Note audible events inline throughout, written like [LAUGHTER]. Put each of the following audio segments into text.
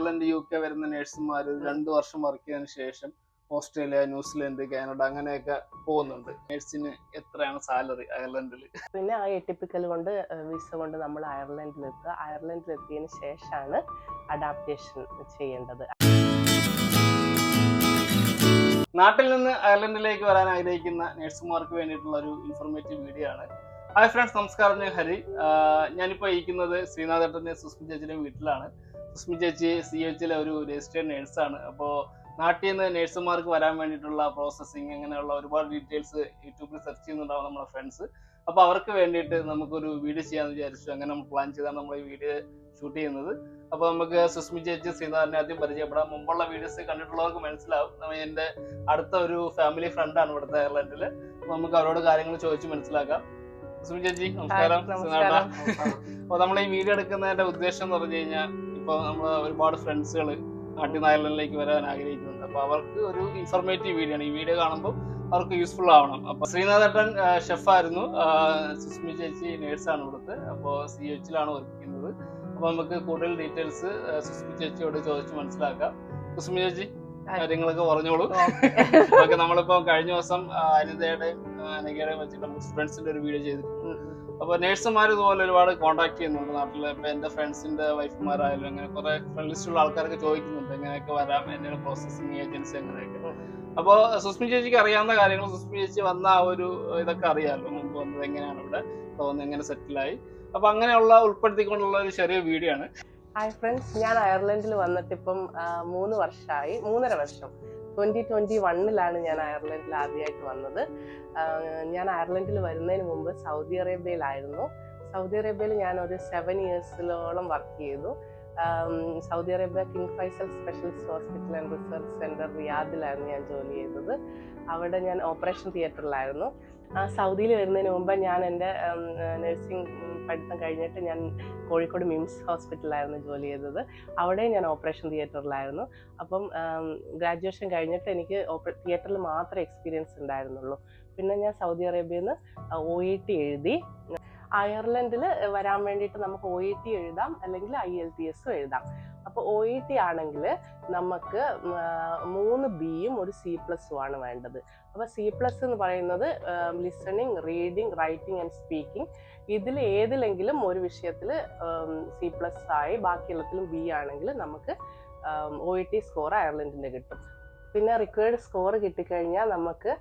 Ireland U K വരുന്ന നേഴ്സുമാർ രണ്ടു വർഷം വർക്ക് ചെയ്തതിനു ശേഷം ഓസ്ട്രേലിയ ന്യൂസിലൻഡ് കാനഡ അങ്ങനെയൊക്കെ പോകുന്നുണ്ട്. നേഴ്സിന് എത്രയാണ് സാലറി അയർലൻഡിൽ പിന്നെ ആ എട്ടിപ്പിക്കൽ കൊണ്ട് വിസ കൊണ്ട് നമ്മൾ അയർലൻഡിൽ എത്തുക. അയർലൻഡിൽ എത്തിയതിന് ശേഷമാണ് അഡാപ്റ്റേഷൻ ചെയ്യേണ്ടത്. നാട്ടിൽ നിന്ന് അയർലൻഡിലേക്ക് വരാൻ ആഗ്രഹിക്കുന്ന നേഴ്സുമാർക്ക് വേണ്ടിയിട്ടുള്ള ഒരു ഇൻഫോർമേറ്റീവ് വീഡിയോ ആണ്. ഹായ് ഫ്രണ്ട്സ് നമസ്കാരം ഞാൻ ഹരി. ഞാനിപ്പോൾ ഇരിക്കുന്നത് ശ്രീനാഥേട്ടന്റെ സുസ്മി ചേച്ചിയുടെ വീട്ടിലാണ്. സുസ്മി ചേച്ചി സി എച്ചിലെ ഒരു രജിസ്റ്റേഡ് നേഴ്സാണ് അപ്പോൾ നാട്ടിൽ നിന്ന് നേഴ്സുമാർക്ക് വരാൻ വേണ്ടിയിട്ടുള്ള പ്രോസസ്സിങ് അങ്ങനെയുള്ള ഒരുപാട് ഡീറ്റെയിൽസ് യൂട്യൂബിൽ സെർച്ച് ചെയ്യുന്നുണ്ടാവും നമ്മുടെ ഫ്രണ്ട്സ് അപ്പോൾ അവർക്ക് വേണ്ടിയിട്ട് നമുക്കൊരു വീഡിയോ ചെയ്യാമെന്ന് വിചാരിച്ചു. അങ്ങനെ നമ്മൾ പ്ലാൻ ചെയ്താണ് നമ്മൾ ഈ വീഡിയോ ഷൂട്ട് ചെയ്യുന്നത്. അപ്പോൾ നമുക്ക് സുസ്മി ചേച്ചി ശ്രീനാഥിനെ ആദ്യം പരിചയപ്പെടാം. മുമ്പുള്ള വീഡിയോസ് കണ്ടിട്ടുള്ളവർക്ക് മനസ്സിലാവും. നമ്മൾ എന്റെ അടുത്ത ഒരു ഫാമിലി ഫ്രണ്ടാണ് ഇവിടുത്തെ അയർലൻഡിൽ നമുക്ക് അവരോട് കാര്യങ്ങൾ ചോദിച്ച് മനസ്സിലാക്കാം. ചേച്ചി നമസ്കാരം. അപ്പൊ നമ്മൾ ഈ വീഡിയോ എടുക്കുന്നതിന്റെ ഉദ്ദേശം എന്ന് പറഞ്ഞു കഴിഞ്ഞാൽ ഇപ്പൊ നമ്മൾ ഒരുപാട് ഫ്രണ്ട്സുകൾ നാട്ടിൽ നായലിലേക്ക് അയർലൻഡിലേക്ക് വരാൻ ആഗ്രഹിക്കുന്നുണ്ട്. അപ്പൊ അവർക്ക് ഒരു ഇൻഫോർമേറ്റീവ് വീഡിയോ ആണ്. ഈ വീഡിയോ കാണുമ്പോൾ അവർക്ക് യൂസ്ഫുൾ ആവണം. അപ്പൊ ശ്രീനാഥേട്ടൻ ഷെഫായിരുന്നു സുസ്മി ചേച്ചി നേഴ്സാണ് ഇവിടുത്തെ. അപ്പോൾ സി എച്ചിലാണ് വർക്ക് ചെയ്യുന്നത്. അപ്പൊ നമുക്ക് കൂടുതൽ ഡീറ്റെയിൽസ് സുസ്മി ചേച്ചിയോട് ചോദിച്ച് മനസ്സിലാക്കാം. സുസ്മി ചേച്ചി കാര്യങ്ങളൊക്കെ പറഞ്ഞോളൂ. ഓക്കെ. [LAUGHS] നമ്മളിപ്പോ കഴിഞ്ഞ ദിവസം അനിതയുടെയും ആ, അനഘയുടെയും വെച്ചിട്ട് നമുക്ക് സ്റ്റുഡൻസിന്റെ ഒരു വീഡിയോ ചെയ്തിട്ടുണ്ട്. അപ്പൊ നേഴ്സുമാർ ഇതുപോലെ ഒരുപാട് കോൺടാക്ട് ചെയ്യുന്നുണ്ട് നാട്ടിൽ. ഇപ്പൊ എന്റെ ഫ്രണ്ട്സിന്റെ വൈഫുമാരായാലും അങ്ങനെ കുറെ ഫ്രണ്ട് ലിസ്റ്റുള്ള ആൾക്കാരൊക്കെ ചോദിക്കുന്നുണ്ട് എങ്ങനെയൊക്കെ വരാം എന്റെ പ്രോസസ്സിംഗ് ഏജൻസി അങ്ങനെയൊക്കെ. അപ്പൊ സുസ്മി ചേച്ചിക്ക് അറിയാവുന്ന കാര്യങ്ങൾ സുസ്മി ചേച്ചി വന്ന ആ ഒരു ഇതൊക്കെ അറിയാമല്ലോ മുമ്പ് വന്നത് എങ്ങനെയാണ് ഇവിടെ? തോന്നുന്നത് എങ്ങനെ സെറ്റിലായി അപ്പൊ അങ്ങനെയുള്ള ഉൾപ്പെടുത്തിക്കൊണ്ടുള്ള ഒരു ചെറിയ വീഡിയോ ആണ്. ഹായ് ഫ്രണ്ട്സ് ഞാൻ അയർലൻഡിൽ വന്നിട്ട് ഇപ്പം മൂന്ന് വർഷമായി മൂന്നര വർഷം. ട്വന്റി ട്വന്റി വണ്ണിലാണ് ഞാൻ അയർലൻഡിൽ ആദ്യമായിട്ട് വന്നത്. ഞാൻ അയർലൻഡിൽ വരുന്നതിന് മുമ്പ് സൗദി അറേബ്യയിലായിരുന്നു. സൗദി അറേബ്യയിൽ ഞാൻ ഒരു സെവൻ ഇയേഴ്സിലോളം വർക്ക് ചെയ്തു. Saudi Arabia King Faisal Specialist Hospital and Research Centre റിയാദിലായിരുന്നു ഞാൻ ജോലി ചെയ്തത്. അവിടെ ഞാൻ ഓപ്പറേഷൻ തിയേറ്ററിലായിരുന്നു സൗദിയിൽ വരുന്നതിന് മുമ്പ് ഞാൻ എന്റെ നഴ്സിംഗ് പഠിത്തം കഴിഞ്ഞിട്ട് ഞാൻ കോഴിക്കോട് മിംസ് ഹോസ്പിറ്റലിലായിരുന്നു ജോലി ചെയ്തത്. അവിടെ ഞാൻ ഓപ്പറേഷൻ തിയേറ്ററിലായിരുന്നു അപ്പം ഗ്രാജുവേഷൻ കഴിഞ്ഞിട്ട് എനിക്ക് തിയേറ്ററിൽ മാത്രമേ എക്സ്പീരിയൻസ് ഉണ്ടായിരുന്നുള്ളൂ. പിന്നെ ഞാൻ സൗദി അറേബ്യയിൽ നിന്ന് ഒ ഇ ടി എഴുതി. അയർലൻഡിൽ വരാൻ വേണ്ടിയിട്ട് നമുക്ക് ഒ ഇ ടി എഴുതാം അല്ലെങ്കിൽ ഐ എൽ ടി എസും എഴുതാം. അപ്പോൾ ഒ ഇ ടി ആണെങ്കിൽ നമുക്ക് മൂന്ന് ബിയും ഒരു സി പ്ലസും ആണ് വേണ്ടത്. അപ്പോൾ സി പ്ലസ് എന്ന് പറയുന്നത് listening reading writing and speaking ഇതിൽ ഏതിലെങ്കിലും ഒരു വിഷയത്തിൽ സി പ്ലസ് ആയി ബാക്കിയുള്ളത്തിലും ബി ആണെങ്കിൽ നമുക്ക് ഒ ഇ ടി സ്കോർ അയർലൻഡിന്റെ കിട്ടും. പിന്നെ റിക്വയർഡ് സ്കോർ കിട്ടിക്കഴിഞ്ഞാൽ നമുക്ക്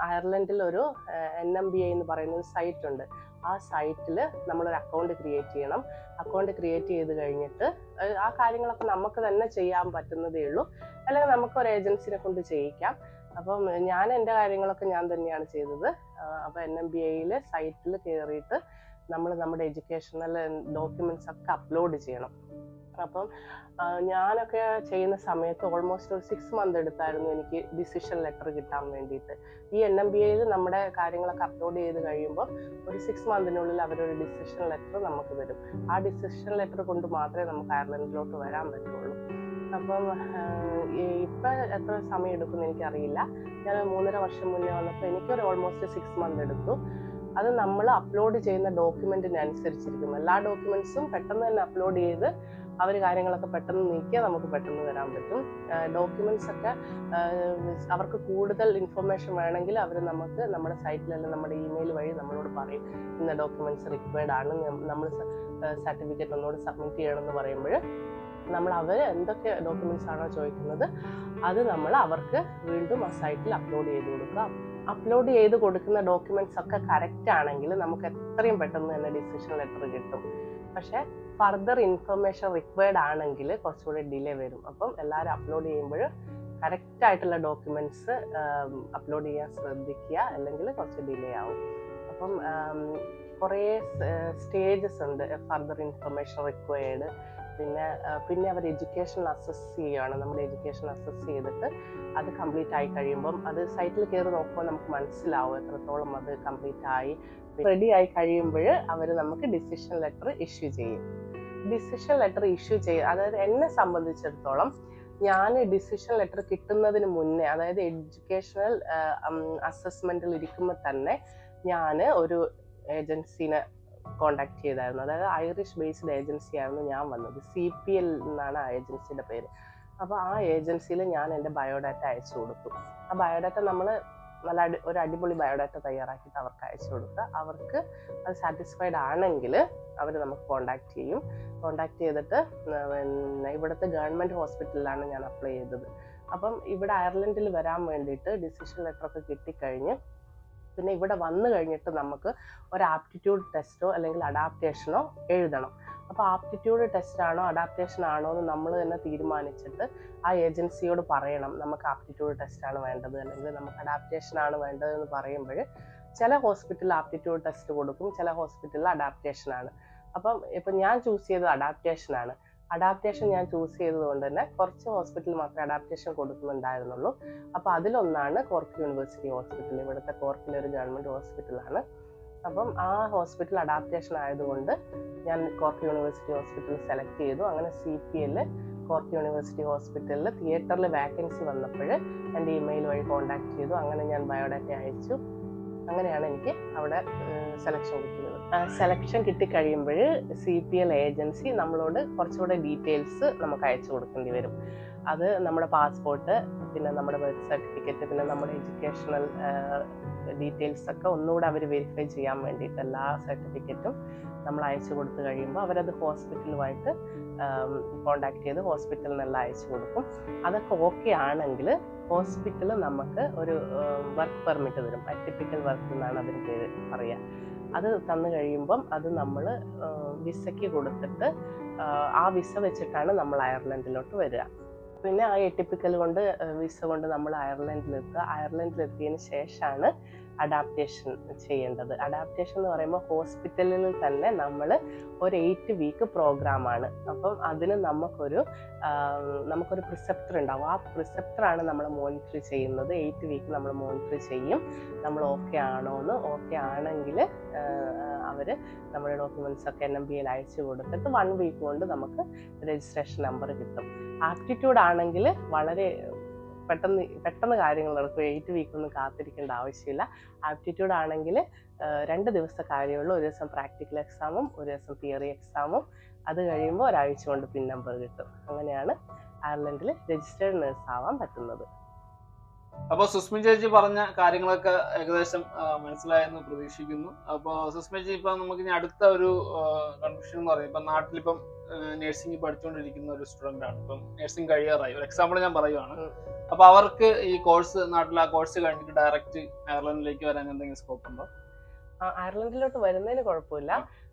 അയർലൻഡിൽ ഒരു എൻ എം ബി ഐ എന്ന് പറയുന്ന ഒരു സൈറ്റ് ഉണ്ട്. ആ സൈറ്റിൽ നമ്മളൊരു അക്കൗണ്ട് ക്രിയേറ്റ് ചെയ്യണം. അക്കൗണ്ട് ക്രിയേറ്റ് ചെയ്ത് കഴിഞ്ഞിട്ട് ആ കാര്യങ്ങളൊക്കെ നമുക്ക് തന്നെ ചെയ്യാൻ പറ്റുന്നതേ ഉള്ളൂ. അല്ലെങ്കിൽ നമുക്ക് ഒരു ഏജൻസിനെ കൊണ്ട് ചെയ്യിക്കാം. അപ്പം ഞാൻ എന്റെ കാര്യങ്ങളൊക്കെ ഞാൻ തന്നെയാണ് ചെയ്തത്. അപ്പോൾ എൻ എം ബി ഐയിൽ സൈറ്റിൽ കയറിയിട്ട് നമ്മൾ നമ്മുടെ എഡ്യൂക്കേഷണൽ ഡോക്യുമെന്റ്സ് ഒക്കെ അപ്ലോഡ് ചെയ്യണം. അപ്പം ഞാനൊക്കെ ചെയ്യുന്ന സമയത്ത് ഓൾമോസ്റ്റ് ഒരു സിക്സ് മന്ത് എടുത്തായിരുന്നു എനിക്ക് ഡിസിഷൻ ലെറ്റർ കിട്ടാൻ വേണ്ടിയിട്ട്. ഈ എൻ എം ബി എയിൽ നമ്മുടെ കാര്യങ്ങളൊക്കെ അപ്ലോഡ് ചെയ്ത് കഴിയുമ്പോൾ ഒരു സിക്സ് മന്തിനുള്ളിൽ അവരൊരു ഡിസിഷൻ ലെറ്റർ നമുക്ക് തരും. ആ ഡിസിഷൻ ലെറ്റർ കൊണ്ട് മാത്രമേ നമുക്ക് അയർലൻഡിലോട്ട് വരാൻ പറ്റുള്ളൂ. അപ്പം ഇപ്പം എത്ര സമയം എടുക്കുമെന്ന് എനിക്കറിയില്ല. ഞാൻ മൂന്നര വർഷം മുന്നേ വന്നപ്പോൾ എനിക്കൊരു ഓൾമോസ്റ്റ് സിക്സ് മന്ത് എടുത്തു. അത് നമ്മൾ അപ്ലോഡ് ചെയ്യുന്ന ഡോക്യുമെന്റിനനുസരിച്ചിരിക്കും എല്ലാ ഡോക്യുമെന്റ്സും പെട്ടെന്ന് തന്നെ അപ്ലോഡ് ചെയ്ത് അവർ കാര്യങ്ങളൊക്കെ പെട്ടെന്ന് നീക്കിയാൽ നമുക്ക് പെട്ടെന്ന് തരാൻ പറ്റും. ഡോക്യുമെന്റ്സ് ഒക്കെ അവർക്ക് കൂടുതൽ ഇൻഫർമേഷൻ വേണമെങ്കിൽ അവർ നമുക്ക് നമ്മുടെ സൈറ്റിലല്ല നമ്മുടെ ഇമെയിൽ വഴി നമ്മളോട് പറയും ഇന്ന ഡോക്യുമെന്റ്സ് റിക്വയർഡ് ആണ് നമ്മൾ സർട്ടിഫിക്കറ്റ് ഒന്നുകൂടി സബ്മിറ്റ് ചെയ്യണമെന്ന് പറയുമ്പോൾ നമ്മൾ അവർ എന്തൊക്കെ ഡോക്യുമെന്റ്സ് ആണോ ചോദിക്കുന്നത് അത് നമ്മൾ അവർക്ക് വീണ്ടും ആ സൈറ്റിൽ അപ്ലോഡ് ചെയ്ത് കൊടുക്കാം. അപ്ലോഡ് ചെയ്ത് കൊടുക്കുന്ന ഡോക്യുമെന്റ്സ് ഒക്കെ കറക്റ്റ് ആണെങ്കിൽ നമുക്ക് എത്രയും പെട്ടെന്ന് തന്നെ ഡിസിഷൻ ലെറ്റർ കിട്ടും. പക്ഷേ ഫർദർ ഇൻഫർമേഷൻ റിക്വയർഡ് ആണെങ്കിൽ കുറച്ചുകൂടി ഡിലേ വരും. അപ്പം എല്ലാവരും അപ്ലോഡ് ചെയ്യുമ്പോൾ കറക്റ്റ് ആയിട്ടുള്ള ഡോക്യുമെന്റ്സ് അപ്ലോഡ് ചെയ്യാൻ ശ്രദ്ധിക്കുക. അല്ലെങ്കിൽ കുറച്ച് ഡിലേ ആവും. അപ്പം കുറേ സ്റ്റേജസ് ഉണ്ട് ഫർദർ ഇൻഫർമേഷൻ റിക്വയർഡ് പിന്നെ പിന്നെ അവർ എഡ്യൂക്കേഷൻ അസസ് ചെയ്യുകയാണ്. നമ്മുടെ എഡ്യൂക്കേഷൻ അസസ് ചെയ്തിട്ട് അത് കംപ്ലീറ്റ് ആയി കഴിയുമ്പം അത് സൈറ്റിൽ കയറി നോക്കുമ്പോൾ നമുക്ക് മനസ്സിലാവും എത്രത്തോളം അത് കംപ്ലീറ്റ് ആയി. റെഡി ആയി കഴിയുമ്പോൾ അവർ നമുക്ക് ഡിസിഷൻ ലെറ്റർ ഇഷ്യൂ ചെയ്യും. ഡിസിഷൻ ലെറ്റർ ഇഷ്യൂ ചെയ്യും അതായത് എന്നെ സംബന്ധിച്ചിടത്തോളം ഞാൻ ഡിസിഷൻ ലെറ്റർ കിട്ടുന്നതിന് മുന്നേ അതായത് എഡ്യൂക്കേഷണൽ അസസ്മെന്റിൽ ഇരിക്കുമ്പോൾ തന്നെ ഞാൻ ഒരു ഏജൻസിനെ കോണ്ടാക്ട് ചെയ്തായിരുന്നു. അതായത് ഐറിഷ് ബേസ്ഡ് ഏജൻസി ആയിരുന്നു ഞാൻ വന്നത്. സി പി എൽ എന്നാണ് ആ ഏജൻസിയുടെ പേര്. അപ്പോൾ ആ ഏജൻസിയിൽ ഞാൻ എന്റെ ബയോഡാറ്റ അയച്ചു കൊടുത്തു. ആ ബയോഡാറ്റ നമ്മൾ നല്ല അടി ഒരു അടിപൊളി ബയോഡാറ്റ തയ്യാറാക്കിയിട്ട് അവർക്ക് അയച്ചു കൊടുക്കുക അവർക്ക് അത് സാറ്റിസ്ഫൈഡ് ആണെങ്കിൽ അവർ നമുക്ക് കോണ്ടാക്ട് ചെയ്യും. കോണ്ടാക്ട് ചെയ്തിട്ട് പിന്നെ ഇവിടുത്തെ ഗവൺമെന്റ് ഹോസ്പിറ്റലിലാണ് ഞാൻ അപ്ലൈ ചെയ്തത്. അപ്പം ഇവിടെ അയർലൻഡിൽ വരാൻ വേണ്ടിയിട്ട് ഡിസിഷൻ ലെറ്റർ ഒക്കെ കിട്ടിക്കഴിഞ്ഞ് പിന്നെ ഇവിടെ വന്നു കഴിഞ്ഞിട്ട് നമുക്ക് ഒരു ആപ്റ്റിറ്റ്യൂഡ് ടെസ്റ്റോ അല്ലെങ്കിൽ അഡാപ്റ്റേഷനോ എഴുതണം. അപ്പോൾ ആപ്റ്റിറ്റ്യൂഡ് ടെസ്റ്റ് ആണോ അഡാപ്റ്റേഷൻ ആണോ എന്ന് നമ്മൾ തന്നെ തീരുമാനിച്ചിട്ട് ആ ഏജൻസിയോട് പറയണം. നമുക്ക് ആപ്റ്റിറ്റ്യൂഡ് ടെസ്റ്റ് ആണ് വേണ്ടത് അല്ലെങ്കിൽ നമുക്ക് അഡാപ്റ്റേഷൻ ആണ് വേണ്ടത് എന്ന് പറയുമ്പോൾ ചില ഹോസ്പിറ്റലിൽ ആപ്റ്റിറ്റ്യൂഡ് ടെസ്റ്റ് കൊടുക്കും ചില ഹോസ്പിറ്റലിൽ അഡാപ്റ്റേഷൻ ആണ്. അപ്പം ഇപ്പം ഞാൻ ചൂസ് ചെയ്തത് അഡാപ്റ്റേഷൻ ആണ്. അഡാപ്റ്റേഷൻ ഞാൻ ചൂസ് ചെയ്തതുകൊണ്ട് തന്നെ കുറച്ച് ഹോസ്പിറ്റലിൽ മാത്രമേ അഡാപ്റ്റേഷൻ കൊടുക്കുന്നുണ്ടായിരുന്നുള്ളൂ. അപ്പോൾ അതിലൊന്നാണ് കോർക്ക് യൂണിവേഴ്സിറ്റി ഹോസ്പിറ്റൽ ഇവിടുത്തെ കോർക്കിലെ ഒരു ഗവൺമെന്റ് ഹോസ്പിറ്റലാണ് അപ്പം ആ ഹോസ്പിറ്റൽ അഡാപ്റ്റേഷൻ ആയതുകൊണ്ട് ഞാൻ കോർക്ക് യൂണിവേഴ്സിറ്റി ഹോസ്പിറ്റൽ സെലക്ട് ചെയ്തു. അങ്ങനെ C P L Cork University ഹോസ്പിറ്റലിൽ തിയേറ്ററിൽ വാക്കൻസി വന്നപ്പോൾ എന്റെ ഇമെയിൽ വഴി കോൺടാക്ട് ചെയ്തു. അങ്ങനെ ഞാൻ ബയോഡാറ്റ അയച്ചു. അങ്ങനെയാണ് എനിക്ക് അവിടെ സെലക്ഷൻ കിട്ടിയത്. സെലക്ഷൻ കിട്ടിക്കഴിയുമ്പോൾ സി പി എൽ ഏജൻസി നമ്മളോട് കുറച്ചുകൂടെ ഡീറ്റെയിൽസ് നമുക്ക് അയച്ചു കൊടുക്കേണ്ടി വരും. അത് നമ്മുടെ പാസ്പോർട്ട് പിന്നെ നമ്മുടെ ബർത്ത് സർട്ടിഫിക്കറ്റ് പിന്നെ നമ്മുടെ എഡ്യൂക്കേഷണൽ ഡീറ്റെയിൽസ് ഒക്കെ ഒന്നുകൂടെ അവർ വെരിഫൈ ചെയ്യാൻ വേണ്ടിയിട്ട് എല്ലാ സർട്ടിഫിക്കറ്റും നമ്മൾ അയച്ചു കൊടുത്തു കഴിയുമ്പോൾ അവരത് ഹോസ്പിറ്റലുമായിട്ട് കോണ്ടാക്ട് ചെയ്ത് ഹോസ്പിറ്റലിൽ നിന്നെല്ലാം അയച്ചു കൊടുക്കും. അതൊക്കെ ഓക്കെ ആണെങ്കിൽ ഹോസ്പിറ്റൽ നമുക്ക് ഒരു വർക്ക് പെർമിറ്റ് തരും. അറ്റിപ്പിക്കൽ വർക്ക് എന്നാണ് അതിന്റെ പേര് പറയുക. അത് തന്നു കഴിയുമ്പം അത് നമ്മൾ വിസയ്ക്ക് കൊടുത്തിട്ട് ആ, വിസ വെച്ചിട്ടാണ് നമ്മൾ അയർലൻഡിലോട്ട് വരിക. പിന്നെ ആ എട്ടിപ്പിക്കൽ കൊണ്ട് വിസ കൊണ്ട് നമ്മൾ അയർലൻഡിലെത്തുക. അയർലൻഡിലെത്തിയതിന് ശേഷമാണ് അഡാപ്റ്റേഷൻ ചെയ്യേണ്ടത്. അഡാപ്റ്റേഷൻ എന്ന് പറയുമ്പോൾ ഹോസ്പിറ്റലിൽ തന്നെ നമ്മൾ ഒരു എയ്റ്റ് വീക്ക് പ്രോഗ്രാമാണ് അപ്പം അതിന് നമുക്കൊരു നമുക്കൊരു പ്രിസെപ്റ്റർ ഉണ്ടാവും. ആ പ്രിസെപ്റ്ററാണ് നമ്മൾ മോണിറ്റർ ചെയ്യുന്നത്. എയ്റ്റ് വീക്ക് നമ്മൾ മോണിറ്റർ ചെയ്യും. നമ്മൾ ഓക്കെ ആണോ എന്ന് ഓക്കെ ആണെങ്കിൽ അവർ നമ്മുടെ ഡോക്യുമെന്റ്സ് ഒക്കെ എൻ എം ബിയിൽ അയച്ചു കൊടുത്തിട്ട് വൺ വീക്ക് കൊണ്ട് നമുക്ക് രജിസ്ട്രേഷൻ നമ്പർ കിട്ടും. ആപ്റ്റിറ്റ്യൂഡ് ആണെങ്കിൽ വളരെ പെട്ടെന്ന് പെട്ടെന്ന് കാര്യങ്ങൾ നടക്കും. എയ്റ്റ് വീക്ക് ഒന്നും കാത്തിരിക്കേണ്ട ആവശ്യമില്ല. ആപ്റ്റിറ്റ്യൂഡ് ആണെങ്കിൽ രണ്ട് ദിവസത്തെ കാര്യമുള്ളൂ ഒരു ദിവസം പ്രാക്ടിക്കൽ എക്സാമും ഒരു ദിവസം തിയറി എക്സാമും അത് കഴിയുമ്പോൾ ഒരാഴ്ച കൊണ്ട് പിൻ നമ്പർ കിട്ടും. അങ്ങനെയാണ് അയർലൻഡിൽ രജിസ്റ്റേർഡ് നേഴ്സ് ആവാൻ പറ്റുന്നത്. അപ്പോൾ സുസ്മി ചേച്ചി പറഞ്ഞ കാര്യങ്ങളൊക്കെ ഏകദേശം മനസ്സിലായെന്ന് പ്രതീക്ഷിക്കുന്നു. അപ്പോൾ സുസ്മി ചേച്ചി ഇപ്പൊ നമുക്ക് ഇനി അടുത്ത ഒരു കൺഫ്യൂഷൻ എന്ന് പറയുന്നത് ഇപ്പൊ നാട്ടിലിപ്പം നഴ്സിംഗ് പഠിച്ചുകൊണ്ടിരിക്കുന്ന ഒരു സ്റ്റുഡന്റ് ആണ്. ഇപ്പം നഴ്സിംഗ് കഴിയാറായി. ഒരു എക്സാമ്പിൾ ഞാൻ പറയുവാണ്. അപ്പൊ അവർക്ക് ഈ കോഴ്സ് നാട്ടിൽ ആ കോഴ്സ് കഴിഞ്ഞിട്ട് ഡയറക്റ്റ് അയർലൻഡിലേക്ക് വരാൻ എന്തെങ്കിലും സ്കോപ്പ് ഉണ്ടോ? അയർലൻഡിലോട്ട് വരുന്നതിന് കുഴപ്പമില്ല.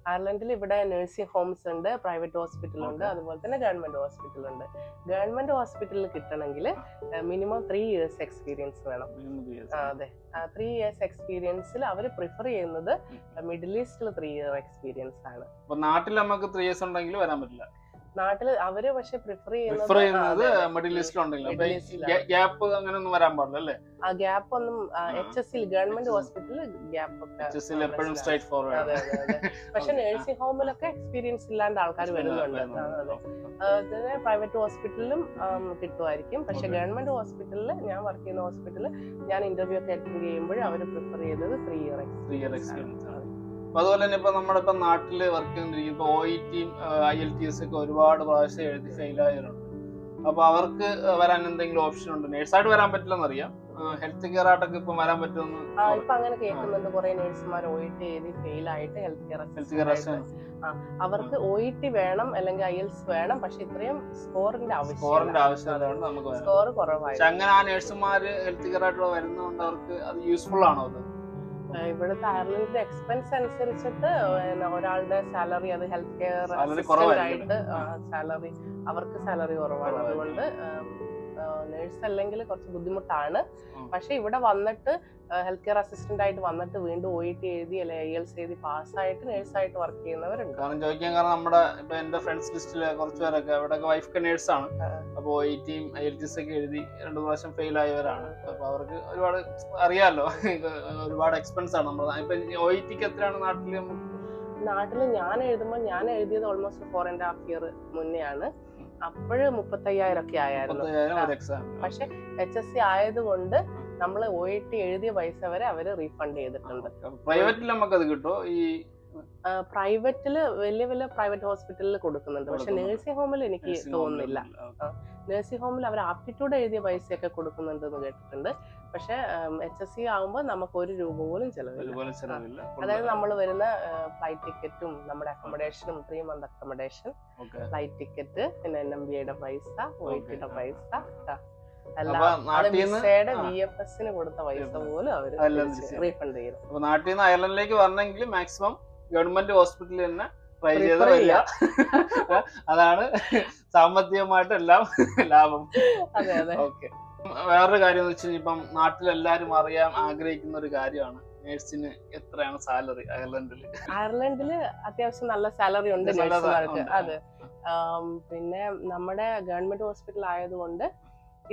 അയർലൻഡിൽ ഇവിടെ നഴ്സിംഗ് ഹോംസ് ഉണ്ട് പ്രൈവറ്റ് ഹോസ്പിറ്റൽ ഉണ്ട് അതുപോലെ തന്നെ ഗവൺമെന്റ് ഹോസ്പിറ്റൽ ഉണ്ട്. ഗവൺമെന്റ് ഹോസ്പിറ്റലിൽ കിട്ടണമെങ്കിൽ മിനിമം ത്രീ ഇയേഴ്സ് എക്സ്പീരിയൻസ് വേണം. അതെ. ത്രീ ഇയേഴ്സ് എക്സ്പീരിയൻസിൽ അവർ പ്രിഫർ ചെയ്യുന്നത് മിഡിൽ ഈസ്റ്റിൽ ത്രീ ഇയർ എക്സ്പീരിയൻസ് ആണ്. നാട്ടിൽ നമുക്ക് ത്രീ ഇയേഴ്സ് ഉണ്ടെങ്കിൽ വരാൻ പറ്റില്ല. നാട്ടിൽ അവർ പക്ഷെ പ്രിഫർ പ്രിഫർ ചെയ്യുന്നത് ചെയ്യുന്നത് മിഡിൽ ഈസ്റ്റ് ഉണ്ടെങ്കിലും. ഗ്യാപ്പ് അങ്ങനെ ഒന്നും വരാൻ പാടില്ല അല്ലേ? ആ ഗ്യാപ്പ് ഒന്നും എച്ച് എസ് സിയിൽ ഗവൺമെന്റ് ഹോസ്പിറ്റലിൽ ഗ്യാപ്പ് ഒക്കെ എപ്പോഴും സ്ട്രൈറ്റ് ഫോർവേഡ് പക്ഷെ നഴ്സിംഗ് ഹോമിലൊക്കെ എക്സ്പീരിയൻസ് ഇല്ലാണ്ട് ആൾക്കാർ വരുന്നുണ്ട്. ആ, അതെ. പ്രൈവറ്റ് ഹോസ്പിറ്റലിലും കിട്ടുമായിരിക്കും. പക്ഷെ ഗവൺമെന്റ് ഹോസ്പിറ്റലിൽ ഞാൻ വർക്ക് ചെയ്യുന്ന ഹോസ്പിറ്റലിൽ ഞാൻ ഇന്റർവ്യൂ ഒക്കെ അറ്റൻഡ് ചെയ്യുമ്പോൾ അവർ പ്രിഫർ ചെയ്തത് three year three year experience അപ്പൊ അതുപോലെ തന്നെ ഇപ്പൊ നമ്മുടെ ഇപ്പൊ നാട്ടിൽ വർക്ക് ചെയ്തിരിക്കും ഇപ്പൊ ഒ ഇ ടിയും ഐ എൽ ടി എസ് ഒക്കെ ഒരുപാട് പ്രാവശ്യം എഴുതി ഫെയിലായവരുണ്ട് അപ്പൊ അവർക്ക് വരാൻ എന്തെങ്കിലും ഓപ്ഷൻ ഉണ്ട്? നേഴ്സായിട്ട് വരാൻ പറ്റില്ലെന്ന് അറിയാം ഹെൽത്ത് കെയർ ആയിട്ടൊക്കെ ഇപ്പൊ വരാൻ പറ്റുമെന്ന് ഇപ്പൊ അങ്ങനെ കേൾക്കുന്നുണ്ട് കുറെ നേഴ്സുമാർ ഒ ഇ ടി എഴുതി ഫെയിൽ ആയിട്ട് ഹെൽത്ത് കെയർ ഹെൽത്ത് കെയർ അവർക്ക് ഒ ഇ ടി വേണം അല്ലെങ്കിൽ ഐ എൽസ് വേണം പക്ഷെ ഇത്രയും സ്കോറിന്റെ സ്കോറിന്റെ ആവശ്യം ആവശ്യമുള്ളതുകൊണ്ട് നമുക്ക് സ്കോർ കുറവായി അങ്ങനെ ആ നേഴ്സുമാര് ഹെൽത്ത് കെയർ ആയിട്ട് വരുന്നതുകൊണ്ട് അവർക്ക് അത് യൂസ്ഫുൾ ആണോ അത്? ഇവിടുത്തെ അയർലൻഡിന്റെ എക്സ്പെൻസ് അനുസരിച്ചിട്ട് ഒരാളുടെ സാലറി അത് ഹെൽത്ത് കെയർ അസിസ്റ്റന്റ് ആയിട്ട് സാലറി അവർക്ക് സാലറി കുറവാണ്. അതുകൊണ്ട് നേഴ്സ് അല്ലെങ്കിൽ കുറച്ച് ബുദ്ധിമുട്ടാണ്. പക്ഷെ ഇവിടെ വന്നിട്ട് ഹെൽത്ത് കെയർ അസിസ്റ്റന്റ് ആയിട്ട് വന്നിട്ട് വീണ്ടും ഒ ഇ ടി എഴുതി അല്ലെങ്കിൽ ഐ എൽസ് എഴുതി പാസ്സായിട്ട് നേഴ്സായിട്ട് വർക്ക് ചെയ്യുന്നവരുണ്ട്. കാരണം ചോദിക്കാൻ കാരണം നമ്മുടെ ഇപ്പൊ എന്റെ ഫ്രണ്ട്സ് ലിസ്റ്റിൽ കുറച്ച് പേരൊക്കെ അവിടെ വൈഫ് നേഴ്സാണ് ആണ്. ഒ ഇ ടിയും ഐ എൽ ടിസ് ഒക്കെ എഴുതി രണ്ടു പ്രാവശ്യം ഫെയിൽ ആയവരാണ്. അപ്പൊ അവർക്ക് ഒരുപാട് അറിയാലോ ഒരുപാട് എക്സ്പെൻസ് ആണ് നമ്മൾ ഇപ്പൊ ഒ ടിക്ക് എത്രയാണ് നാട്ടിൽ? നമുക്ക് നാട്ടിൽ ഞാൻ എഴുതുമ്പോൾ ഞാൻ എഴുതിയത് almost four and half year മുന്നെയാണ്. അപ്പോഴ് മുപ്പത്തയ്യായിരം ഒക്കെ ആയായിരുന്നു. പക്ഷെ എച്ച് എസ് സി ആയതുകൊണ്ട് നമ്മൾ ഒ എഴുതിയ പൈസ വരെ അവർ റീഫണ്ട് ചെയ്തിട്ടുണ്ട്. പ്രൈവറ്റിൽ നമുക്ക് അത് കിട്ടുമോ ഈ പ്രൈവറ്റിൽ വലിയ വലിയ പ്രൈവറ്റ് ഹോസ്പിറ്റലിൽ കൊടുക്കുന്നുണ്ട്. പക്ഷെ നേഴ്സിംഗ് ഹോമിൽ എനിക്ക് തോന്നുന്നില്ല. നേഴ്സിംഗ് ഹോമിൽ അവർ ആപ്റ്റിറ്റ്യൂഡ് എഴുതിയ പൈസയൊക്കെ കൊടുക്കുന്നുണ്ട് എന്ന് കേട്ടിട്ടുണ്ട്. പക്ഷെ എച്ച് എസ് സി ആകുമ്പോൾ നമുക്ക് ഒരു രൂപ പോലും ചെലവില്ല. അതായത് നമ്മൾ വരുന്ന ഫ്ലൈറ്റ് ടിക്കറ്റും നമ്മുടെ അക്കോമഡേഷനും three month accommodation flight ticket പിന്നെ എൻ എം പൈസ ഒയിറ്റിയുടെ ആ. പൈസ. വി എഫ് എസിന് കൊടുത്ത പൈസ VFS. പോലും അവർ റീഫണ്ട് ചെയ്യും. നാട്ടിൽ നിന്ന് അയർലൻഡിലേക്ക് വരണമെങ്കിൽ മാക്സിമം ഗവൺമെന്റ് ഹോസ്പിറ്റലിൽ തന്നെ ട്രൈ ചെയ്ത് വരിക [LAUGHS] അതാണ് സാമ്പത്തികമായിട്ട് എല്ലാം [LAUGHS] ലാഭം ഓക്കെ വേറൊരു കാര്യം എന്ന് വെച്ചാൽ ഇപ്പം നാട്ടിലെല്ലാരും അറിയാൻ ആഗ്രഹിക്കുന്ന ഒരു കാര്യമാണ്. നേഴ്സിന് എത്രയാണ് സാലറി അയർലൻഡിൽ അയർലൻഡിൽ അത്യാവശ്യം നല്ല സാലറി ഉണ്ട് അതെ. പിന്നെ നമ്മുടെ ഗവൺമെന്റ് ഹോസ്പിറ്റൽ ആയതുകൊണ്ട്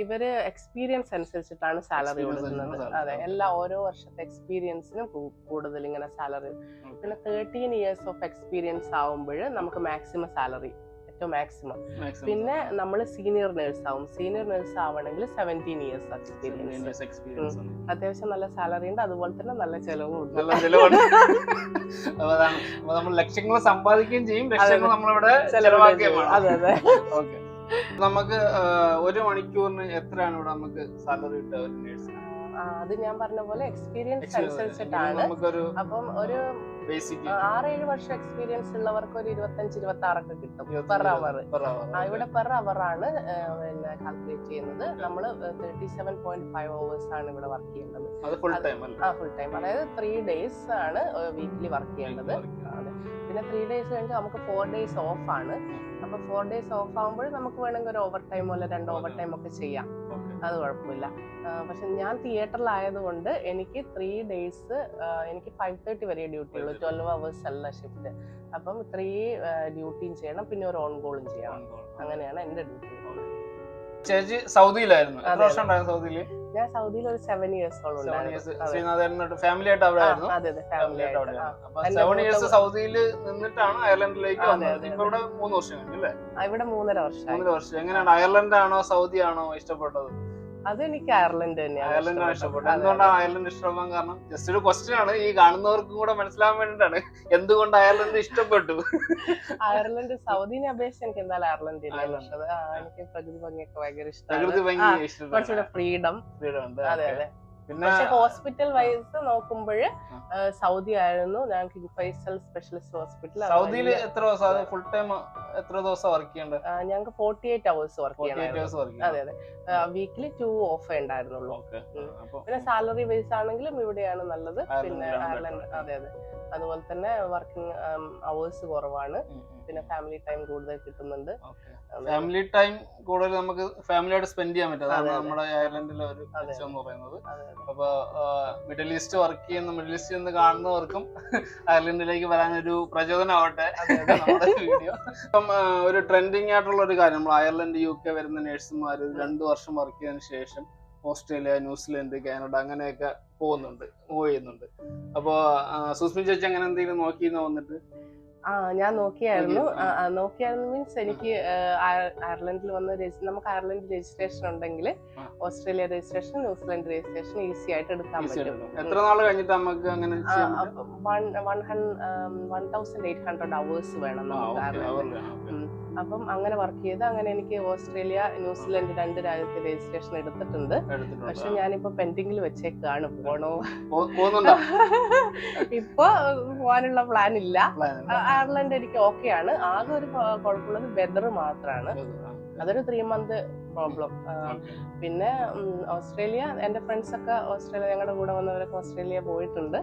ഇവർ എക്സ്പീരിയൻസ് അനുസരിച്ചിട്ടാണ് സാലറി കൊടുക്കുന്നത്. അതെ എല്ലാ ഓരോ വർഷത്തെ എക്സ്പീരിയൻസിനും കൂടുതൽ ഇങ്ങനെ സാലറി പിന്നെ തേർട്ടീൻ ഇയേഴ്സ് ഓഫ് എക്സ്പീരിയൻസ് ആവുമ്പോൾ നമുക്ക് മാക്സിമം സാലറി ഏറ്റവും മാക്സിമം പിന്നെ നമ്മൾ സീനിയർ നേഴ്സ് ആവും. സീനിയർ നേഴ്സ് ആവണമെങ്കിൽ സെവന്റീൻ ഇയേഴ്സ് എക്സ്പീരിയൻസ് അത്യാവശ്യം നല്ല സാലറി ഉണ്ട്. അതുപോലെ തന്നെ നല്ല ചെലവും ഉണ്ട്. നല്ല ചിലവുണ്ട്. അപ്പൊ നമ്മൾ ലക്ഷങ്ങൾ സമ്പാദിക്കുകയും ചെയ്യും. ലക്ഷങ്ങൾ നമ്മളിവിടെ ചെലവാക്കുകയും അതെ അതെ. ഓക്കെ [LAUGHS] നമുക്ക് ഒരു മണിക്കൂറിന് എത്രയാണ് ഇവിടെ നമുക്ക് സാലറി കിട്ടുക ഒരു നേഴ്സിന് ആ, അത് ഞാൻ പറഞ്ഞ പോലെ എക്സ്പീരിയൻസ് അനുസരിച്ചിട്ടാണ്. അപ്പം ഒരു ആറേഴ് വർഷം എക്സ്പീരിയൻസ് ഉള്ളവർക്ക് ഒരു ഇരുപത്തഞ്ച് ഇരുപത്തി ആറൊക്കെ കിട്ടും പെർ അവർ ഇവിടെ പെർ അവർ ആണ് പിന്നെ കാൽക്കുലേറ്റ് ചെയ്യുന്നത്. നമ്മൾ thirty seven point five hours ആണ് ഇവിടെ വർക്ക് ചെയ്യേണ്ടത്. ഫുൾ ടൈം അല്ലേ? ആ ഫുൾ ടൈം അതായത് ത്രീ ഡേയ്സ് ആണ് വീക്കിലി വർക്ക് ചെയ്യേണ്ടത്. പിന്നെ ത്രീ ഡേയ്സ് കഴിഞ്ഞ് നമുക്ക് ഫോർ ഡേയ്സ് ഓഫ് ആണ്. അപ്പൊ ഫോർ ഡേയ്സ് ഓഫ് ആകുമ്പോൾ നമുക്ക് വേണമെങ്കിൽ ഒരു ഓവർ ടൈം പോലെ രണ്ട് ഓവർ ടൈം ഒക്കെ ചെയ്യാം. അത് കുഴപ്പമില്ല. പക്ഷെ ഞാൻ തിയേറ്ററിലായതുകൊണ്ട് എനിക്ക് ത്രീ ഡേയ്സ് എനിക്ക് ഫൈവ് തേർട്ടി വരെ ഡ്യൂട്ടി ഉള്ളൂ. ട്വൽവ് അവേഴ്സ് അല്ല ഷിഫ്റ്റ് അപ്പം ത്രീ ഡ്യൂട്ടിയും ചെയ്യണം. പിന്നെ ഒരു ഓൺ ഗോളും ചെയ്യണം അങ്ങനെയാണ് എന്റെ ഡ്യൂട്ടി ചേച്ചി സൗദിയിലായിരുന്നു. എത്ര വർഷം ഞാൻ സൗദിയിൽ ഒരു സെവൻ ഇയേഴ്സോളം ഫാമിലി ആയിട്ട് അവിടെ ആയിരുന്നു അതെ അതെ ഫാമിലി ആയിട്ട് അവിടെ സെവൻ ഇയേഴ്സ് സൗദിയിൽ നിന്നിട്ടാണ് അയർലൻഡിലേക്ക് ഇവിടെ മൂന്ന് വർഷം കഴിഞ്ഞു അല്ലേ? ഇവിടെ മൂന്നര വർഷമായി. മൂന്നര വർഷം. എങ്ങനെയാണ്? അയർലൻഡ് ആണോ സൗദി ആണോ ഇഷ്ടപ്പെട്ടത്? അതെനിക്ക് അയർലൻഡ് തന്നെയാണ് അയർലൻഡ് ഇഷ്ടപ്പെട്ടത്. എന്തുകൊണ്ടാണ് അയർലൻഡ് ഇഷ്ടപ്പെടാൻ കാരണം ജസ്റ്റ് ഒരു ക്വസ്റ്റ്യൻ ആണ്. ഈ കാണുന്നവർക്കും കൂടെ മനസ്സിലാവാൻ വേണ്ടിയിട്ടാണ്. എന്തുകൊണ്ട് അയർലൻഡ് ഇഷ്ടപ്പെട്ടു? അയർലൻഡ് സൗദിനെ അപേക്ഷിച്ച് എനിക്ക് എന്തായാലും അയർലൻഡ് എനിക്ക് പ്രകൃതി ഭംഗിയൊക്കെ ഭയങ്കര ഇഷ്ടമാണ്. കുറച്ചുകൂടെ ഫ്രീഡം Freedom ഉണ്ട്. അതെ അതെ. പക്ഷെ ഹോസ്പിറ്റൽ വൈസ് നോക്കുമ്പോൾ സൗദി ആയിരുന്നു. ഞാൻ കിങ് ഫൈസൽ സ്പെഷ്യലിസ്റ്റ് ഹോസ്പിറ്റൽ സൗദിയിൽ എത്ര ദിവസം ഫുൾ ടൈം എത്ര ദിവസം വർക്ക് ചെയ്യേണ്ടത് ഞങ്ങൾക്ക് forty eight hours work work അതെ അതെ. വീക്കിലി ടു ഓഫ് ഉണ്ടായിരുന്നുള്ളൂ. പിന്നെ സാലറി വൈസ് ആണെങ്കിലും ഇവിടെയാണ് നല്ലത്. പിന്നെ അയർലൻഡ് അതെ അതെ. അതുപോലെ തന്നെ വർക്കിംഗ് അവേഴ്സ് കുറവാണ്. പിന്നെ ഫാമിലി ടൈം കൂടുതൽ കിട്ടുന്നുണ്ട്. ഫാമിലി ടൈം കൂടുതൽ നമുക്ക് ഫാമിലിയായിട്ട് സ്പെൻഡ് ചെയ്യാൻ പറ്റും. അതാണ്. നമ്മുടെ അയർലൻഡിലെ ഒരു എന്ന് പറയുന്നത്. അപ്പൊ മിഡിൽ ഈസ്റ്റ് വർക്ക് ചെയ്യുന്ന മിഡിൽ ഈസ്റ്റ് നിന്ന് കാണുന്നവർക്കും [LAUGHS] അയർലൻഡിലേക്ക് വരാൻ ഒരു പ്രചോദനമാവട്ടെ നമ്മുടെ വീഡിയോ. ഇപ്പം ഒരു ട്രെൻഡിങ് ആയിട്ടുള്ള ഒരു കാര്യം. നമ്മൾ അയർലൻഡ് യു കെ വരുന്ന നഴ്സുമാർ രണ്ടു വർഷം വർക്ക് ചെയ്തതിനു ശേഷം ഓസ്ട്രേലിയ ന്യൂസിലൻഡ് കാനഡ അങ്ങനെയൊക്കെ പോകുന്നുണ്ട്. മൂവ് ചെയ്യുന്നുണ്ട്. അപ്പൊ സുസ്മി ചേച്ചി അങ്ങനെ എന്തെങ്കിലും നോക്കി വന്നിട്ട്? ആ ഞാൻ നോക്കിയായിരുന്നു. നോക്കിയായിരുന്നു മീൻസ് എനിക്ക് അയർലൻഡിൽ വന്ന് നമുക്ക് അയർലൻഡ് രജിസ്ട്രേഷൻ ഉണ്ടെങ്കിൽ Australia registration New Zealand registration easy ആയിട്ട് എടുക്കാൻ പറ്റും. എത്ര നാൾ കഴിഞ്ഞിട്ട് നമുക്ക് അങ്ങനെ one thousand eight hundred hours വേണം നമുക്ക് അയർലൻഡിൽ. അപ്പം അങ്ങനെ വർക്ക് ചെയ്ത് അങ്ങനെ എനിക്ക് ഓസ്ട്രേലിയ ന്യൂസിലൻഡ് രണ്ട് രാജ്യത്ത് രജിസ്ട്രേഷൻ എടുത്തിട്ടുണ്ട്. പക്ഷെ ഞാനിപ്പോ പെൻഡിങ്ങിൽ വെച്ചേക്കാണ്. പോണോ? ഇപ്പൊ പോകാനുള്ള പ്ലാൻ ഇല്ല. അയർലൻഡ് എനിക്ക് ഓക്കെ ആണ്. ആകെ ഒരു കുഴപ്പമുള്ളത് വെതർ മാത്രമാണ് അതൊരു ത്രീ മന്ത് പ്രോബ്ലം പിന്നെ ഓസ്ട്രേലിയ എന്റെ ഫ്രണ്ട്സ് ഒക്കെ ഓസ്ട്രേലിയ ഞങ്ങളുടെ കൂടെ വന്നവരൊക്കെ ഓസ്ട്രേലിയ പോയിട്ടുണ്ട്.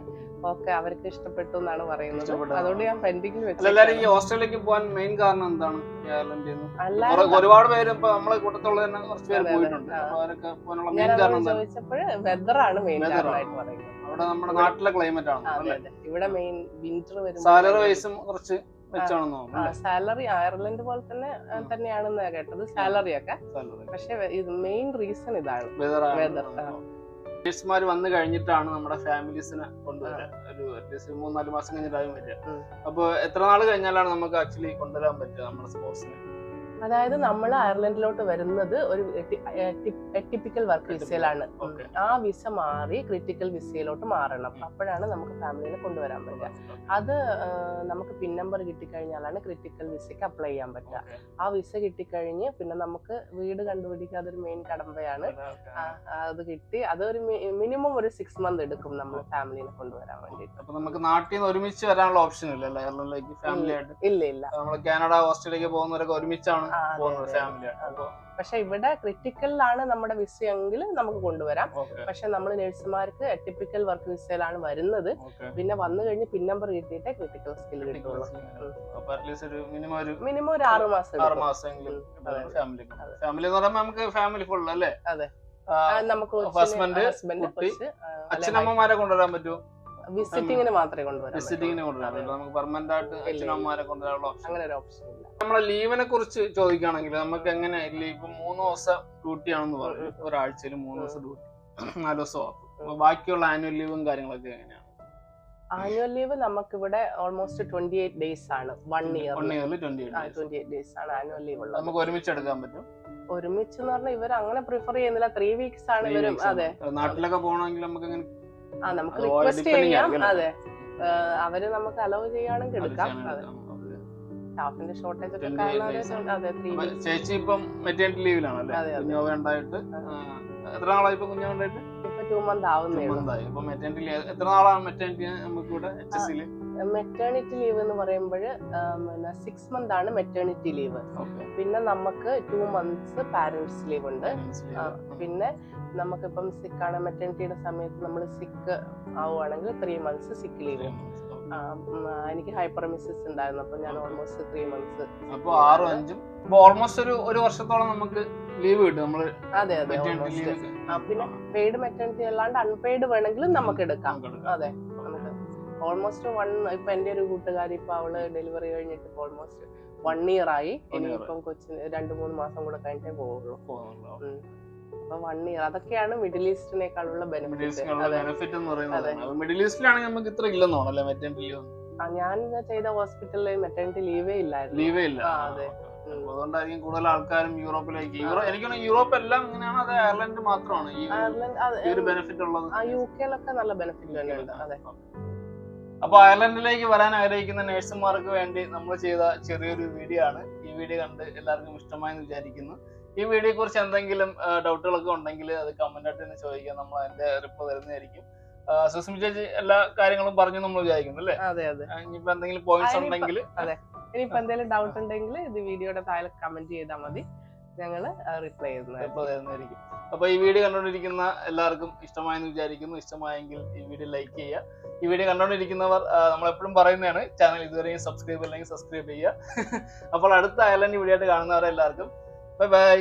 ഓക്കെ അവർക്ക് ഇഷ്ടപ്പെട്ടു എന്നാണ് പറയുന്നത്. അതുകൊണ്ട് ഞാൻ പെൻഡിംഗിൽ വെച്ചു ഈ ഓസ്ട്രേലിയക്ക് പോകാൻ മെയിൻ കാരണം എന്താണ് ഒരുപാട് പേര് ഇപ്പൊ നമ്മളെ കൂട്ടത്തുള്ള തന്നെ കുറച്ച് പേര്. പോയിട്ടുണ്ട്. അവരൊക്കെ പോകാനുള്ള മെയിൻ കാരണം ചോദിച്ചപ്പോൾ വെതർ ആണ് മെയിൻ. കാരണമായിട്ട് പറയുന്നത്. അവിടെ നമ്മുടെ നാട്ടിലെ ക്ലൈമറ്റ് ആണ് ഇവിടെ മെയിൻ വിന്റർ സാലറി വൈസും കുറച്ച് സാലറി അയർലൻഡ് പോലെ തന്നെ തന്നെയാണെന്ന് കേട്ടത് സാലറി. ഒക്കെ പക്ഷെ ഇത് മെയിൻ റീസൺ ഇതാണ് വെതർ വന്നു കഴിഞ്ഞിട്ടാണ് നമ്മുടെ ഫാമിലീസിനെ കൊണ്ടുവരാൻ ഒരു അറ്റ്ലീസ്റ്റ് മൂന്നാൽ മാസം കഴിഞ്ഞിട്ടാകും വരിക അപ്പോൾ അപ്പൊ എത്ര നാൾ കഴിഞ്ഞാലാണ് നമുക്ക് ആക്ച്വലി കൊണ്ടുവരാൻ പറ്റുക നമ്മുടെ സ്പോർട്സിന്? അതായത് നമ്മൾ അയർലൻഡിലോട്ട് വരുന്നത് ഒരു ടിപ്പിക്കൽ വർക്ക്. വിസയിലാണ്. ആ വിസ മാറി ക്രിട്ടിക്കൽ വിസയിലോട്ട് മാറണം. അപ്പോഴാണ് നമുക്ക് ഫാമിലിനെ കൊണ്ടുവരാൻ പറ്റുക. അത് നമുക്ക് പിൻ നമ്പർ കിട്ടിക്കഴിഞ്ഞാലാണ് ക്രിട്ടിക്കൽ വിസയ്ക്ക് അപ്ലൈ ചെയ്യാൻ പറ്റുക. ആ വിസ കിട്ടിക്കഴിഞ്ഞ് പിന്നെ നമുക്ക് വീട് കണ്ടുപിടിക്കാതെ ഒരു മെയിൻ കടമ്പയാണ്. അത് കിട്ടി. അതൊരു മിനിമം ഒരു സിക്സ് മന്ത് എടുക്കും നമ്മൾ ഫാമിലിനെ കൊണ്ടുവരാൻ വേണ്ടിയിട്ട്. അപ്പൊ നമുക്ക് നാട്ടിൽ നിന്ന് ഒരുമിച്ച് വരാനുള്ള ഓപ്ഷൻ ഇല്ല അയർലൻഡിലേക്ക് ഫാമിലി ആയിട്ട്. ഇല്ല ഇല്ല. നമ്മൾ കാനഡ ഓസ്ട്രേലിയക്ക് പോകുന്നവരൊക്കെ ഒരുമിച്ചാണ് പോകുന്നത് അപ്പൊ പക്ഷെ ഇവിടെ ക്രിട്ടിക്കലിലാണ് നമ്മുടെ വിസ എങ്കിൽ നമുക്ക് കൊണ്ടുവരാം. പക്ഷെ നമ്മൾ നഴ്സുമാർക്ക് ടിപ്പിക്കൽ വർക്ക് വിസയിലാണ് വരുന്നത്. പിന്നെ വന്നു കഴിഞ്ഞ് പിൻ നമ്പർ കിട്ടിയിട്ട് ക്രിട്ടിക്കൽ സ്കിൽ കിട്ടുള്ളൂ. മിനിമം ഒരു ആറ് മാസം ആറ്. മാസമെങ്കിലും ഫാമിലി ഫാമിലി എന്ന് പറയുമ്പോൾ നമുക്ക് ഫാമിലി ഫുൾ അല്ലേ? അതെ. നമുക്ക് ഹസ്ബൻഡ് ഹസ്ബൻഡ് അച്ഛനമ്മമാരെ കൊണ്ടുവരാൻ പറ്റുമോ? വിസിറ്റിങ്ങിന് മാത്രമേ കൊണ്ടുവരാം പറ്റൂ. വിസിറ്റിങ്ങിന് കൊണ്ടുവരാൻ നമുക്ക് പെർമനന്റ് ആയിട്ട്. അച്ഛനമ്മമാരെ കൊണ്ടുവരാനുള്ള അങ്ങനെ ഒരു ഓപ്ഷൻ ഇല്ല. നമ്മളെ ലീവിനെ കുറിച്ച് ചോദിക്കുകയാണെങ്കിൽ നമുക്ക് എങ്ങനെ ലീവ് ഇപ്പൊ മൂന്ന് ദിവസം ഡ്യൂട്ടി ആണെന്ന് പറഞ്ഞു ഒരാഴ്ചയിൽ മൂന്ന് ദിവസം ഡ്യൂട്ടി നാല് ദിവസം ഓഫ് ബാക്കിയുള്ള ആനുവൽ ലീവും കാര്യങ്ങളൊക്കെ എങ്ങനെയാണ്? ആനുവൽ ലീവ് നമുക്കിവിടെ ഓൾമോസ്റ്റ് ട്വന്റി എയ്റ്റ് ഡേയ്സ് ആണ് one year twenty eight days ആണ് ആനുവൽ ലീവ് ഉള്ളത്. നമുക്ക് ഒരുമിച്ച് എടുക്കാൻ പറ്റും? ഒരുമിച്ച് എന്ന് പറഞ്ഞാൽ ഇവർ അങ്ങനെ പ്രിഫർ ചെയ്യുന്നില്ല. ത്രീ വീക്സ് ആണ് ഇവരും അതെ. നാട്ടിലൊക്കെ പോകണമെങ്കിൽ നമുക്ക് ആ നമുക്ക് റിക്വസ്റ്റ് ചെയ്യാം. അതെ. അവർ നമുക്ക് അലോ ചെയ്യുകയാണെങ്കിൽ എടുക്കാം. സ്റ്റാഫിന്റെ ഷോർട്ടേജ് ഒക്കെ 28 കാരണം അത് ചേച്ചി ഇപ്പം മെറ്റേണിറ്റി ലീവിലാണല്ലേ അതെ, അതെ. കുഞ്ഞോ എത്ര നാളായി ഇപ്പൊ കുഞ്ഞോ വേണ്ടായിട്ട് ഇപ്പൊ ടു മന്ത് ആവുന്നേ മെറ്റേണിറ്റി എത്ര നാളാണ് മെറ്റേണിറ്റി നമുക്ക് ഇവിടെ എച്ച് എസ് സിയിൽ മെറ്റേണിറ്റി ലീവ് എന്ന് പറയുമ്പോൾ പിന്നെ സിക്സ് മന്ത് ആണ് മെറ്റേണിറ്റി ലീവ് പിന്നെ നമുക്ക് ടു മന്ത്സ് പാരന്റ്സ് ലീവ് ഉണ്ട്. പിന്നെ നമുക്കിപ്പം സിക്ക് ആണ്. മെറ്റേണിറ്റിയുടെ സമയത്ത് നമ്മൾ സിക്ക് ആവുകയാണെങ്കിൽ ത്രീ മന്ത്സ് സിക്ക് ലീവ് എനിക്ക് ഹൈപ്പർമിസിസ് ഉണ്ടായിരുന്നു. അപ്പൊ ഞാൻ ഓൾമോസ്റ്റ് ത്രീ മന്ത്സ് അപ്പൊ ആറും അഞ്ചും. ഓൾമോസ്റ്റ് ഒരു ഒരു വർഷത്തോളം നമുക്ക് ലീവ് കിട്ടും. നമ്മൾ അതെ അതെ ഓൾമോസ്റ്റ് പിന്നെ പെയ്ഡ് മെറ്റേണിറ്റി അല്ലാണ്ട് അൺപെയ്ഡ് വേണമെങ്കിലും നമുക്ക് എടുക്കാം. അതെ. ഓൾമോസ്റ്റ് വൺ ഇപ്പൊ എന്റെ ഒരു കൂട്ടുകാരി ഇപ്പൊ അവൾ ഡെലിവറി കഴിഞ്ഞിട്ട് ഇപ്പൊ ഓൾമോസ്റ്റ് വൺ ഇയർ ആയി. ഇനിയിപ്പം കൊച്ചിന് രണ്ട് മൂന്ന് മാസം കൂടെ കഴിഞ്ഞിട്ടേ പോവുള്ളൂ. അപ്പൊ വൺ ഇയർ അതൊക്കെയാണ് മിഡിൽ ഈസ്റ്റിനേക്കാളുള്ള ബെനിഫിറ്റ് മിഡിൽ ഈസ്റ്റിലാണെങ്കിൽ നമുക്ക് ഇത്ര ഇല്ലെന്ന് തോന്നല്ലേ മെറ്റേണിറ്റി ലീവ് ഞാൻ ചെയ്ത ഹോസ്പിറ്റലിൽ മെറ്റേണിറ്റി ലീവേ ഇല്ലായിരുന്നു. ലീവേ ഇല്ല. അതെ. അതുകൊണ്ടായിരിക്കും കൂടുതൽ ആൾക്കാരും യൂറോപ്പിലേക്ക്. യൂറോ എനിക്ക് യൂറോപ്പ് എല്ലാം ഇങ്ങനെയാണ് അത് അയർലൻഡ് മാത്രമാണ് ഈ ഒരു ബെനിഫിറ്റ് ഉള്ളത്. യു കെയിലൊക്കെ നല്ല ബെനിഫിറ്റ് തന്നെയുണ്ട് അതെ. അപ്പൊ അയർലൻഡിലേക്ക് വരാൻ ആഗ്രഹിക്കുന്ന നഴ്സുമാർക്ക് വേണ്ടി നമ്മൾ ചെയ്ത ചെറിയൊരു വീഡിയോ ആണ്. ഈ വീഡിയോ കണ്ട് എല്ലാവർക്കും ഇഷ്ടമായെന്ന് വിചാരിക്കുന്നു. ഈ വീഡിയോയെ കുറിച്ച് എന്തെങ്കിലും ഡൗട്ടുകളൊക്കെ ഉണ്ടെങ്കിൽ അത് കമന്റ് ആയിട്ട് തന്നെ ചോദിക്കാം. നമ്മൾ അതിന്റെ റിപ്ലൈ തരുന്നതായിരിക്കും. സുസ്മി ചേച്ചി എല്ലാ കാര്യങ്ങളും പറഞ്ഞു നമ്മൾ വിചാരിക്കുന്നു അല്ലേ? അതെ അതെ. ഇനിയിപ്പോ എന്തെങ്കിലും പോയിന്റ്സ് ഉണ്ടെങ്കിൽ അതെ. ഇനിയിപ്പോ എന്തെങ്കിലും ഡൗട്ട് ഉണ്ടെങ്കിൽ ഇത് വീഡിയോയുടെ താഴെ കമന്റ് ചെയ്താൽ മതി. ഞങ്ങൾ റിപ്ലൈ ചെയ്യുന്നത് റിപ്ലൈ തരുന്നതായിരിക്കും അപ്പൊ ഈ വീഡിയോ കണ്ടുകൊണ്ടിരിക്കുന്ന എല്ലാവർക്കും ഇഷ്ടമായെന്ന് വിചാരിക്കുന്നു. ഇഷ്ടമായെങ്കിൽ ഈ വീഡിയോ ലൈക്ക് ചെയ്യുക. ഈ വീഡിയോ കണ്ടുകൊണ്ടിരിക്കുന്നവർ നമ്മൾ എപ്പോഴും പറയുന്നതാണ് ചാനൽ ഇതുവരെയും സബ്സ്ക്രൈബ് അല്ലെങ്കിൽ സബ്സ്ക്രൈബ് ചെയ്യുക. [LAUGHS] അപ്പോൾ അടുത്ത അയർലൻഡ് വീഡിയോ ആയിട്ട് കാണുന്നവരെ എല്ലാവർക്കും ബൈ ബൈ